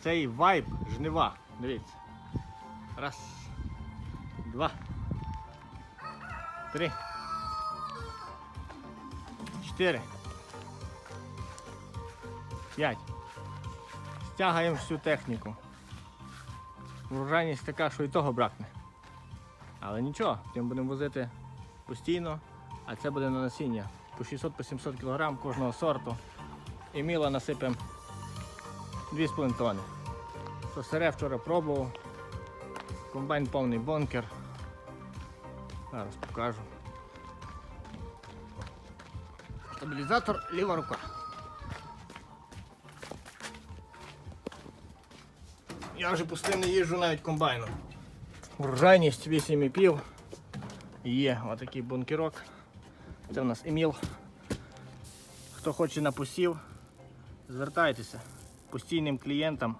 цей вайб жнива. Дивіться. Раз. Два. Три. Чотири. П'ять. Стягаємо всю техніку. Врожайність така, що і того бракне. Але нічого, тим будемо возити постійно, а це буде на насіння. По 600-700 кг кожного сорту. І міла насипемо 2,5 тонни. То сире вчора пробував. Комбайн повний бункер. Зараз покажу. Стабілізатор ліва рука. Я вже пустим не їжджу навіть комбайном. Урожайність 8,5. Є отакий бункерок. Це у нас Еміл. Хто хоче на посів, звертайтеся постійним клієнтам.